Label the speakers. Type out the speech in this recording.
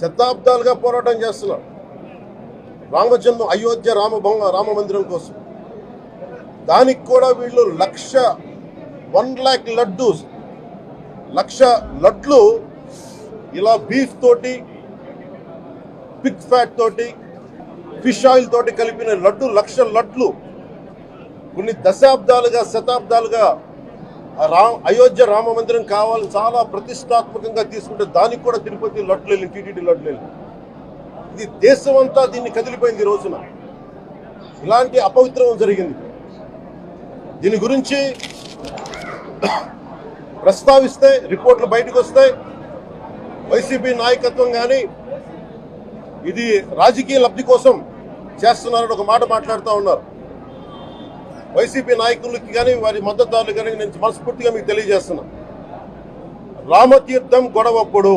Speaker 1: శతాబ్దాలుగా పోరాటం చేస్తున్నారు రామజన్మ అయోధ్య రామ రామ మందిరం కోసం. దానికి కూడా వీళ్ళు లక్ష వన్ ల్యాక్ లడ్డు లక్ష లడ్లు ఇలా బీఫ్ తోటి పిక్ ఫ్యాట్ తోటి ఫిష్ ఆయిల్ తోటి కలిపిన లడ్డు లక్ష లడ్లు. కొన్ని దశాబ్దాలుగా శతాబ్దాలుగా రామ్ రా అయోధ్య రామ మందిరం కావాలని చాలా ప్రతిష్టాత్మకంగా తీసుకుంటే దానికి కూడా తిరుపతి లొట్లేదు టీటీడీ లొట్లేదు ఇది దేశం అంతా దీన్ని కదిలిపోయింది ఈ రోజున. ఇలాంటి అపవిత్రం జరిగింది. దీని గురించి ప్రస్తావిస్తే రిపోర్ట్లు బయటకు వస్తాయి. వైసీపీ నాయకత్వం కానీ ఇది రాజకీయ లబ్ధి కోసం చేస్తున్నారని ఒక మాట మాట్లాడుతూ ఉన్నారు. వైసీపీ నాయకులకి కానీ వారి మద్దతుదారులు కానీ నేను మనస్ఫూర్తిగా మీకు తెలియజేస్తున్నా. రామతీర్థం గొడవప్పుడు